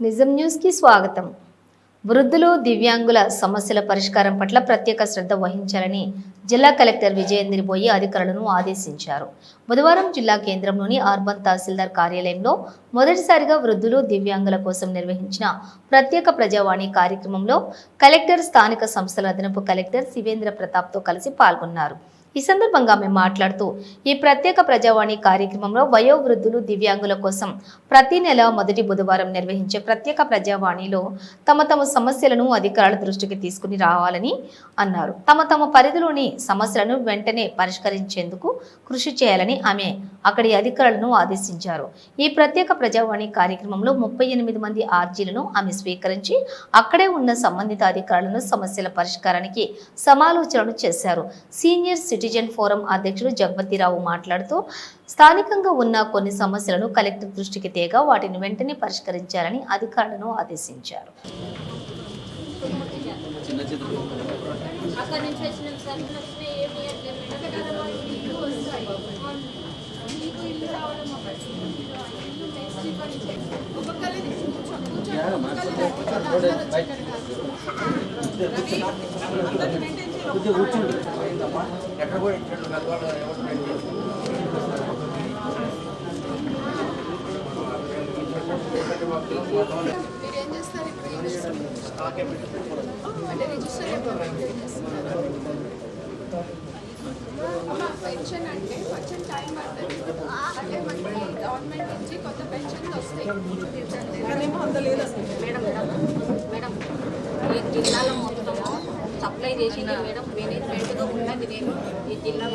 నిజం న్యూస్కి స్వాగతం. వృద్ధులు దివ్యాంగుల సమస్యల పరిష్కారం పట్ల ప్రత్యేక శ్రద్ధ వహించాలని జిల్లా కలెక్టర్ విజయేంద్రి బోయి అధికారులను ఆదేశించారు. బుధవారం జిల్లా కేంద్రంలోని అర్బన్ తహసీల్దార్ కార్యాలయంలో మొదటిసారిగా వృద్ధులు దివ్యాంగుల కోసం నిర్వహించిన ప్రత్యేక ప్రజావాణి కార్యక్రమంలో కలెక్టర్ స్థానిక సంస్థల అదనపు కలెక్టర్ శివేంద్ర ప్రతాప్తో కలిసి పాల్గొన్నారు. ఈ సందర్భంగా ఆమె మాట్లాడుతూ ఈ ప్రత్యేక ప్రజావాణి కార్యక్రమంలో వయోవృద్ధులు దివ్యాంగుల కోసం ప్రతి నెల మొదటి బుధవారం నిర్వహించే ప్రత్యేక ప్రజావాణిలో తమ తమ సమస్యలను అధికారుల దృష్టికి తీసుకుని రావాలని అన్నారు. తమ తమ పరిధిలోని సమస్యలను వెంటనే పరిష్కరించేందుకు కృషి చేయాలని ఆమె అక్కడి అధికారులను ఆదేశించారు. ఈ ప్రత్యేక ప్రజావాణి కార్యక్రమంలో ముప్పై ఎనిమిది మంది ఆర్జీలను ఆమె స్వీకరించి అక్కడే ఉన్న సంబంధిత అధికారులను సమస్యల పరిష్కారానికి సమాలోచనలు చేశారు. సీనియర్ సిటిజన్ ఫోరం అధ్యక్షుడు జగవతిరావు మాట్లాడుతూ స్థానికంగా ఉన్న కొన్ని సమస్యలను కలెక్టర్ దృష్టికి తేగా వాటిని వెంటనే పరిష్కరించాలని అధికారులను ఆదేశించారు. అక్కడ నుంచి వచ్చిన సరుకులు ఏమి ఇల్లు వస్తాయి. మీకు ఇల్లు రావడం ఒకటి. ఇల్లు మేస్త్రి పని చేసి చేస్తున్నారు అమ్మా, పెన్షన్ అంటే కొంచెం టైం పడుతుంది అంటే మనకి గవర్నమెంట్ నుంచి కొత్త పెన్షన్లు వస్తాయి. సప్లై చేసింది మేడం మేనేజ్మెంట్గా ఉన్నది నేను ఈ జిల్లా